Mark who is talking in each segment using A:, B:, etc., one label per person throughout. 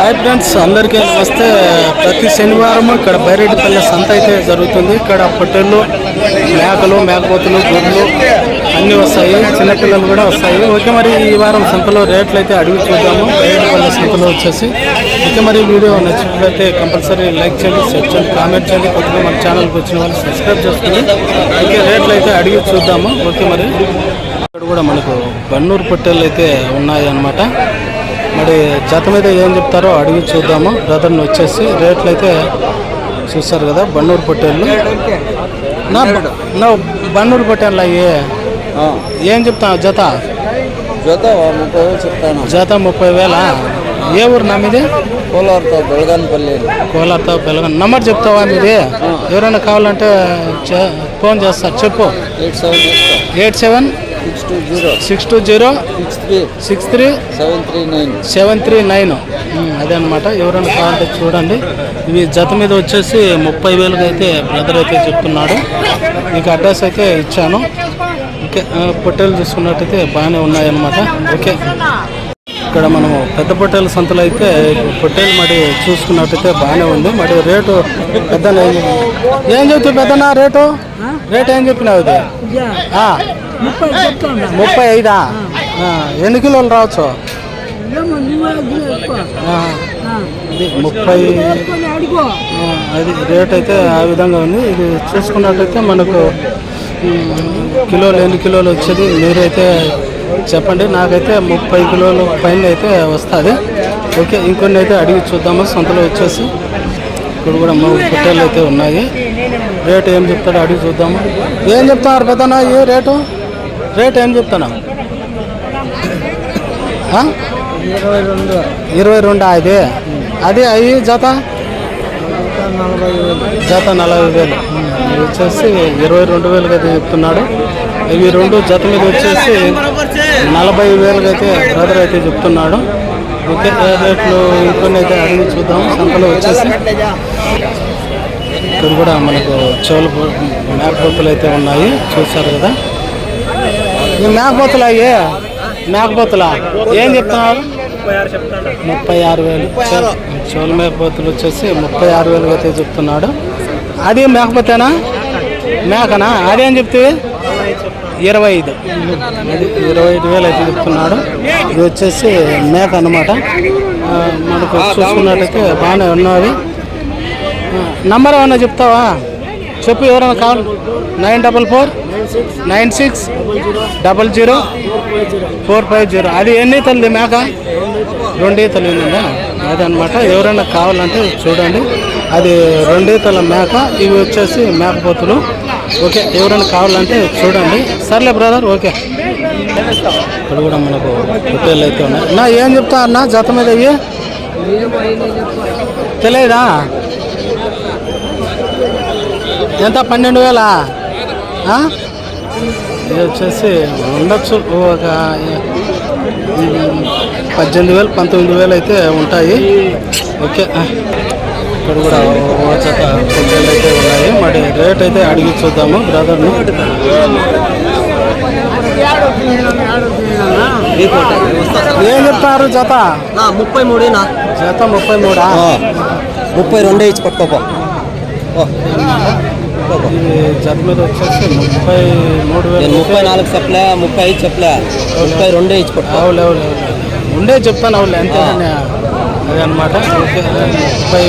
A: Hi friends అందరికీ వస్తే ప్రతి శనివారం ఇక్కడ బైరెడ్డిపల్లె సంత అయితే జరుగుతుంది. ఇక్కడ పొట్టెళ్ళు మేకలు మేకపోతులు గొడ్లు అన్నీ వస్తాయి. చిన్నపిల్లలు కూడా వస్తాయి. ఓకే మరి ఈ వారం సంతలో రేట్లు అయితే అడిగి చూద్దాము. బైరెడ్డిపల్లె సంతలో వచ్చేసి. ఓకే మరి వీడియో నచ్చినట్లయితే కంపల్సరీ లైక్ చేయండి షేర్ చేయండి కామెంట్ చేయండి. కొద్దిగా మన ఛానల్కి వచ్చిన వాళ్ళు సబ్స్క్రైబ్ చేసుకుని ఓకే రేట్లు అయితే అడిగి చూద్దాము. ఓకే మరి ఇక్కడ కూడా మనకు బన్నూరు పొట్టెళ్ళు అయితే ఉన్నాయి అన్నమాట. మరి జత మీద ఏం చెప్తారో అడిగి చూద్దాము. బ్రదర్ని వచ్చేసి రేట్లు అయితే చూస్తారు కదా బన్నూరు పొట్టేళ్ళు. నా నా బన్నూరు పొట్టేళ్ళు అయ్యి. ఏం చెప్తావు జత?
B: జత ముప్పై వేలు చెప్తాను.
A: జత ముప్పై వేల? ఏ ఊరు నా మీది?
B: కోలార్తో బెಳగానపల్లి
A: కోలార్తో పిల్లగా నంబర్ చెప్తావా మీది ఎవరైనా కావాలంటే ఫోన్ చేస్తారు. చెప్పు.
B: Eight seven
A: eight seven
B: two zero.
A: Six two zero.
B: Six three.
A: Six three.
B: Seven three nine.
A: Seven three nine అదే అనమాట ఎవరైనా కావాలంటే చూడండి. ఇవి జత మీద వచ్చేసి ముప్పై వేలకు అయితే బ్రదర్ అయితే చెప్తున్నాడు. మీకు అడ్రస్ అయితే ఇచ్చాను. ఓకే పొట్టేలు చూసుకున్నట్టయితే బాగానే ఉన్నాయన్నమాట. ఓకే. ఇక్కడ మనము పెద్ద పొట్టేల సంతలో అయితే పొట్టేలు మరి చూసుకున్నట్టయితే బాగానే ఉంది. మరి రేటు పెద్ద ఏం చెప్తావు పెద్దనా రేటు? రేటు ఏం చెప్పినావు ఇది? ముప్పై ఐదా? ఎన్ని కిలోలు రావచ్చు? ముప్పై అది రేట్ అయితే ఆ విధంగా ఉంది. ఇది చూసుకున్నట్టయితే మనకు కిలోలు ఎన్ని కిలోలు వచ్చేది మీరైతే చెప్పండి. నాకైతే ముప్పై కిలోలు పైన అయితే వస్తుంది. ఓకే ఇంకొన్ని అయితే అడిగి చూద్దాము. సొంతలో వచ్చేసి ఇక్కడ కూడా మూడు పొట్టేళ్ళు అయితే ఉన్నాయి. రేటు ఏం చెప్తాడో అడిగి చూద్దాము. ఏం చెప్తున్నారు పెద్దనా ఏ రేటు? రేట్ ఏం చెప్తాను
B: ఇరవై రెండు
A: ఇరవై రెండు అది అది అవి జత? జత నలభై వేలు. వచ్చేసి ఇరవై రెండు వేలుగా అయితే చెప్తున్నాడు. ఇవి రెండు జత మీద వచ్చేసి నలభై వేలుగా అయితే బ్రదర్ అయితే చెప్తున్నాడు. ఓకే రేట్లు ఇంకొన్ని అయితే అడిగి చూద్దాం. సంతలో వచ్చేసి ఇక్కడ కూడా మనకు చెవులు మేకపోతులు అయితే ఉన్నాయి. చూస్తారు కదా? మేకపోతులు అయ్యే? మేకపోతులా ఏం చెప్తున్నారు? ముప్పై ఆరు వేలు. చె- చెవుల మేకపోతులు వచ్చేసి ముప్పై ఆరు వేలు అయితే చెప్తున్నాడు. అది మేకపోతేనా మేకనా? అదేం చెప్తే? ఇరవై ఐదు. అది ఇరవై ఐదు వేలు అయితే చెప్తున్నాడు. ఇది వచ్చేసి మేక అనమాట మనకు చూసుకున్నట్టయితే బాగానే ఉన్నది. నంబర్ ఏమన్నా చెప్తావా? చెప్పు ఎవరైనా కావాలి nine double four. Nine six. Double zero. Four five zero. అది ఎన్ని తల్లి మేక? రెండే తల్లి ఉందా అదనమాట ఎవరైనా కావాలంటే చూడండి. అది రెండే తల మేక. ఇవి వచ్చేసి మేకపోతులు ఓకే. ఎవరైనా కావాలంటే చూడండి. సర్లే బ్రదర్. ఓకే. ఇక్కడ కూడా మనకు హోటల్ అయితే ఉన్నాయి. నా ఏం చెప్తా అన్న? జత మీద తెలియదా? ఎంత? పన్నెండు వేలా? ఇది వచ్చేసి ఉండొచ్చు. ఒక పద్దెనిమిది వేలు పంతొమ్మిది వేలు అయితే ఉంటాయి. ఓకే. ఇక్కడ కూడా పొట్టేలు అయితే ఉన్నాయి. మరి రేట్ అయితే అడిగి చూద్దాము బ్రదర్ని. ఏం చెప్తారు జత?
B: ముప్పై మూడేనా
A: జత ముప్పై మూడా?
B: ముప్పై రెండే ఇచ్చి పట్టుకోపో.
A: ఇది జత మీద వచ్చేసి ముప్పై మూడు
B: నేను
A: వేలు
B: ముప్పై నాలుగు చెప్పలే ముప్పై ఐదు చెప్పలే. ముప్పై రెండే ఇచ్చి పట్టుకో
A: అవులే అవులే. ఉండే చెప్తాను అవులే. అంతే అదే అనమాట ముప్పై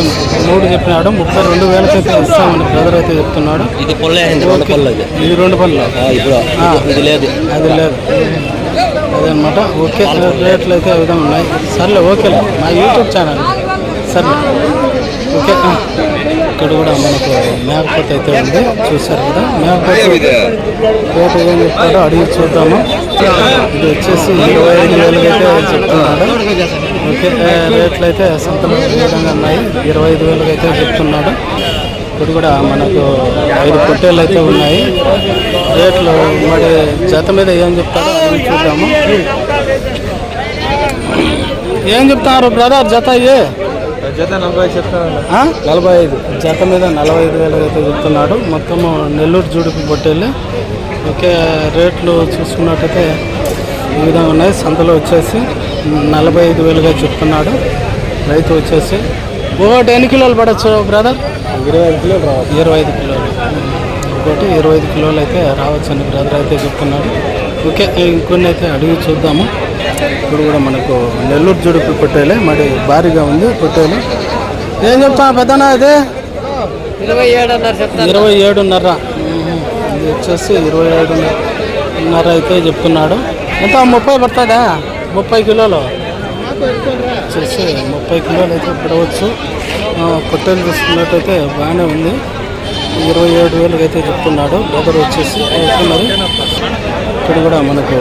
A: మూడు చెప్పినాడు ముప్పై రెండు వేలకి అయితే ఇస్తామని బ్రదర్ అయితే చెప్తున్నాడు.
B: ఇది పొల్లే అయింది రెండు. పళ్ళు ఇది
A: ఇది రెండు పనులు
B: ఆ, ఇప్పుడు. ఇది- ఇది లేదు.
A: అది లేదు. అదనమాట ఓకే రేట్లు అయితే ఆ విధంగా ఉన్నాయి. సర్లే ఓకేలే. మా యూట్యూబ్ ఛానల్. సర్లే. ఓకే. ఇక్కడ కూడా మనకు మేకపోత అయితే ఉంది. చూసారు కదా? మేకపోత రేటు ఏం అడిగి చూద్దాము. ఇది వచ్చేసి ఇరవై ఐదు వేలకి అయితే చెప్తున్నాడు. ఓకే రేట్లు అయితే సంతలో విధంగా ఉన్నాయి. ఇరవై ఐదు వేలకి అయితే చెప్తున్నాడు. ఇప్పుడు కూడా మనకు ఐదు పొట్టేళ్ళు అయితే ఉన్నాయి. రేట్లు మరి జత మీద ఏం చెప్తారో అడిగి చూద్దాము. ఏం చెప్తున్నారు బ్రదర్ జత
B: ఏ? నలభై ఐదు.
A: జత మీద నలభై ఐదు వేలు అయితే చెప్తున్నాడు. మొత్తము నెల్లూరు జుడిపి పొట్టేళ్ళు ఓకే రేట్లు చూసుకున్నట్టయితే ఈ విధంగా ఉన్నాయి. సంతలో వచ్చేసి నలభై ఐదు వేలుగా చెప్తున్నాడు. రైతు వచ్చేసి ఒకటి ఎన్ని కిలోలు పడచ్చు బ్రదర్?
B: ఇరవై ఐదు కిలోలు రావాలి
A: ఇరవై ఐదు కిలోలు. ఒకటి ఇరవై ఐదు కిలోలు అయితే రావచ్చు అని బ్రదర్ అయితే చెప్తున్నాడు. ఓకే ఇంకొన్ని అయితే అడిగి చూద్దాము. ఇప్పుడు కూడా మనకు నెల్లూరు జుడుపు పొట్టేలే మరి భారీగా ఉంది పొట్టేలు ఏం చెప్తా పెద్దనా ఇది?
B: ఇరవై ఏడు అన్నారు చెప్తాను.
A: ఇరవై ఏడున్నర. ఇది వచ్చేసి ఇరవై ఏడున్నర అయితే చెప్తున్నాడు. ఎంత? ముప్పై పడుతుందా ముప్పై కిలోలు? వచ్చేసి ముప్పై కిలోలు అయితే పడవచ్చు. పొట్టేలు చూసుకున్నట్టయితే బాగానే ఉంది. ఇరవై ఏడు వేలకు అయితే చెప్తున్నాడు. బ్రదర్ వచ్చేసి ఓకే మరి ఇక్కడ కూడా మనకు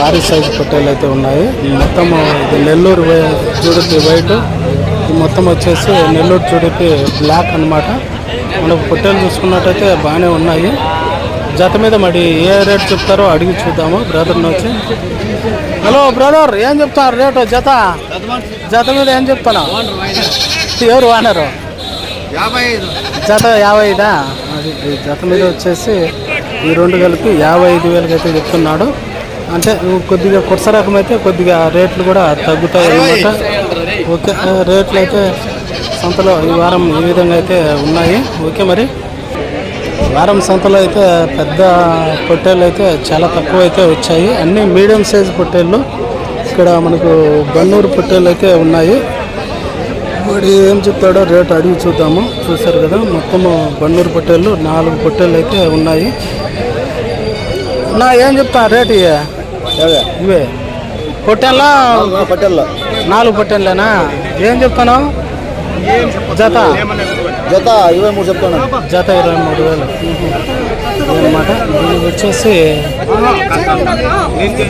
A: భారీ సైజు పొట్టేలు అయితే ఉన్నాయి. మొత్తం ఇది నెల్లూరు వై- వైట్. మొత్తం వచ్చేసి నెల్లూరు జుడిపి బ్లాక్ అన్నమాట. మనకు పొట్టేలు చూసుకున్నట్టయితే బాగానే ఉన్నాయి. జత మీద మరి ఏ రేట్ చెప్తారో అడిగి చూద్దాము బ్రదర్ని వచ్చి. హలో బ్రదర్ ఏం చెప్తారు రేటు జత? జత మీద ఏం చెప్తాను? ఎవరు వానరు జత యాభై ఐదా? అది జత మీద వచ్చేసి ఈ రెండు కలిపి యాభై ఐదు వేలకైతే చెప్తున్నాడు. అంటే కొద్దిగా కొత్త రకం అయితే కొద్దిగా రేట్లు కూడా తగ్గుతాయి అన్నమాట. ఓకే రేట్లు అయితే సంతలో ఈ వారం ఈ విధంగా అయితే ఉన్నాయి. ఓకే మరి. వారం సంతలో అయితే పెద్ద పొట్టేళ్ళు అయితే చాలా తక్కువ అయితే వచ్చాయి. అన్నీ మీడియం సైజ్ పొట్టేళ్ళు ఇక్కడ మనకు బన్నూరు పొట్టేళ్ళు అయితే ఉన్నాయి. వాడు ఏం చెప్తాడో రేట్ అడిగి చూద్దాము. చూసారు కదా మొత్తము బండూరు పొట్టేళ్ళు నాలుగు పొట్టేళ్ళు అయితే ఉన్నాయి. నా ఏం చెప్తా? రేట్ ఇవే. ఇవే పొట్టేళ్ళ
B: పట్టెల్లో.
A: నాలుగు పొట్టేళ్ళేనా ఏం చెప్తాను జత.
B: జత ఇరవై మూడు చెప్తాను
A: జత ఇరవై మూడు వేలు. అనమాట దీనికి వచ్చేసి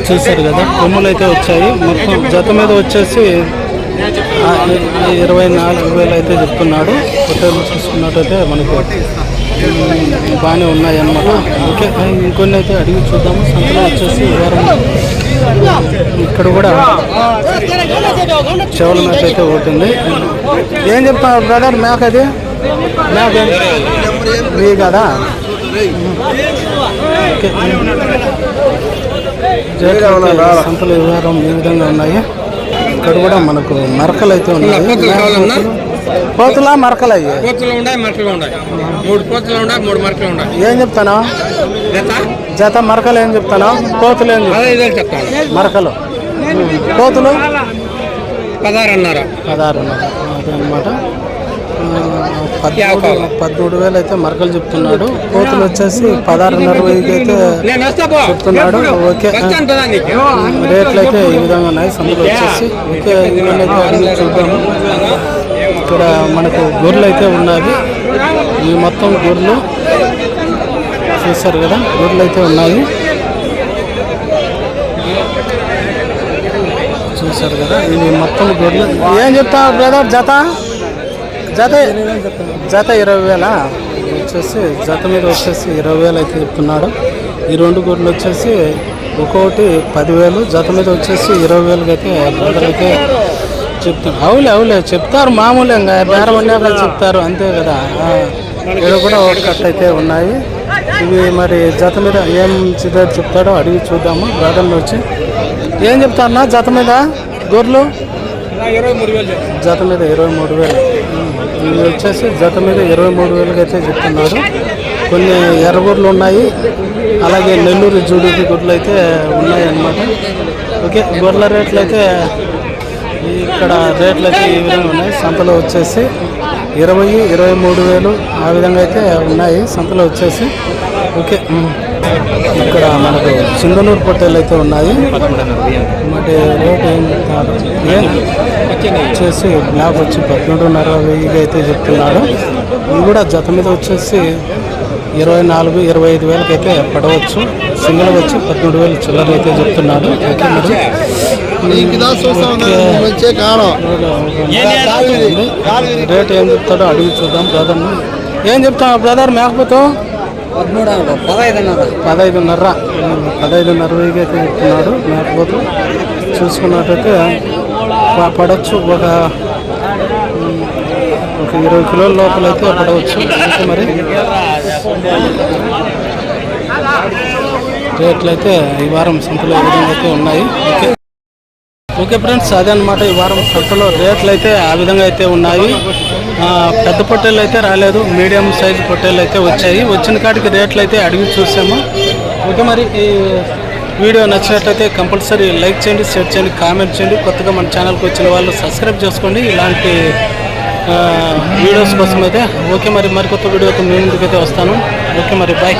A: చూసారు కదా కొమ్ములు అయితే వచ్చాయి. మొత్తం జత మీద వచ్చేసి ఇరవై నాలుగు వేలు అయితే చెప్తున్నాడు. హోటల్ చూసుకున్నట్టయితే మనకు బాగానే ఉన్నాయి అన్నమాట ఓకే ఇంకొన్ని అయితే అడిగి చూద్దాము. సంతలో వచ్చేసి వారం ఇక్కడ కూడా చెవుల మేక అయితే ఉంటుంది ఏం చెప్తా బ్రదర్ మేక అది? మేక మీ కదా? సంతల వ్యవహారం ఈ విధంగా ఉన్నాయి? ఇక్కడ కూడా మనకు మరకలు అయితే ఉన్నాయి. కోతులా మరకలు అయ్యి
B: కోతులు ఉన్నాయి మరకలు ఉన్నాయి మూడు కోతులు ఉన్నాయి మూడు మరకలు ఉన్నాయి
A: ఏం చెప్తాను?
B: జత?
A: జత మరకలు ఏం చెప్తాను? కోతులు ఏం చెప్తాను? మరకలు. కోతులు
B: పదహారు అన్నారు
A: పదహారు అదనమాట పదమూడు పదమూడు వేలు అయితే మరకలు చెప్తున్నాడు. కోతులు వచ్చేసి పదహారున్నర వెయ్యికి అయితే చెప్తున్నాడు. ఓకే. రేట్లు అయితే ఈ విధంగా ఉన్నాయి. సందులో వచ్చేసి. ఓకే చూద్దాము. ఇక్కడ మనకు గొర్రెలు అయితే ఉన్నాయి. ఇవి మొత్తం గొర్రెలు చూస్తారు కదా? గొర్రెలు అయితే ఉన్నాయి. చూసారు కదా? ఇవి మొత్తం గొర్రెలు. ఏం చెప్తావు బ్రదర్? జత? జత? జత ఇరవై వేల? వచ్చేసి జత మీద వచ్చేసి ఇరవై వేలు అయితే చెప్తున్నాడు ఈ రెండు గొర్రెలు వచ్చేసి ఒక్కొక్కటి పదివేలు జత మీద వచ్చేసి ఇరవై వేలకి అయితే బ్రదర్ అయితే చెప్తాను అవులే అవులే చెప్తారు మామూలే ఇంకా బేరం చెప్తారు అంతే కదా. ఇక్కడ కూడా ఒక అయితే ఉన్నాయి. ఇవి మరి జత మీద ఏం చిదారు చెప్తాడో అడిగి చూద్దాము గార్డెన్లో వచ్చి. ఏం చెప్తారన్నా జత మీద? గొర్రెలు? జత మీద ఇరవై మూడు వేలు. ఇవి వచ్చేసి జత మీద ఇరవై మూడు వేలకి అయితే చెప్తున్నారు. కొన్ని ఎర్రగొర్రెలు ఉన్నాయి. అలాగే నెల్లూరు జూడిపి గుడ్లు అయితే ఉన్నాయి అన్నమాట ఓకే గొర్రెల రేట్లు అయితే ఇక్కడ రేట్లు అయితే ఈ విధంగా ఉన్నాయి. సంతలో వచ్చేసి ఇరవై ఇరవై మూడు వేలు ఆ విధంగా అయితే ఉన్నాయి. సంతలో వచ్చేసి ఓకే ఇక్కడ మనకు చిందనూరు పొట్టేలు అయితే ఉన్నాయి. మరి రేట్ ఏం వచ్చేసి బ్లాక్ వచ్చి పదమూడున్నర వెయ్యిగా అయితే చెప్తున్నాడు ఇవి కూడా జత మీద వచ్చేసి ఇరవై నాలుగు ఇరవై ఐదు వేలకైతే పడవచ్చు. సింగిల్ వచ్చి పదమూడు వేలు చిల్లర అయితే చెప్తున్నాడు ఓకే మరి. రేట్ ఏం చెప్తాడో అడిగి చూద్దాం బ్రదర్ని ఏం చెప్తావు బ్రదర్ మేకపోతే?
B: పదమూడు
A: పదహైదున్నర. పదహైదున్నర. అయితే చెప్తున్నాడు మేకపోతు. చూసుకున్నట్టయితే పడవచ్చు. ఒక ఒక ఇరవై కిలోల లోపల అయితే పడవచ్చు. అయితే మరి. రేట్లు అయితే ఈ వారం సంతలో ఈ విధంగా అయితే ఉన్నాయి. ఓకే. ఓకే ఫ్రెండ్స్ అదే అనమాట ఈ వారం సొట్టలో రేట్లు అయితే ఆ విధంగా అయితే ఉన్నాయి. పెద్ద పొట్టేలు అయితే రాలేదు. మీడియం సైజ్ పొట్టేలు అయితే వచ్చాయి. వచ్చిన కాడికి రేట్లు అయితే అడిగి చూసాము. ఓకే మరి ఈ వీడియో నచ్చినట్లయితే కంపల్సరీ లైక్ చేయండి షేర్ చేయండి కామెంట్ చేయండి. కొత్తగా మన ఛానల్కి వచ్చిన వాళ్ళు సబ్స్క్రైబ్ చేసుకోండి. ఇలాంటి వీడియోస్ కోసం అయితే ఓకే మరి మరికొత్త వీడియోతో మీ ముందుకైతే వస్తాను. ఓకే మరి బాయ్.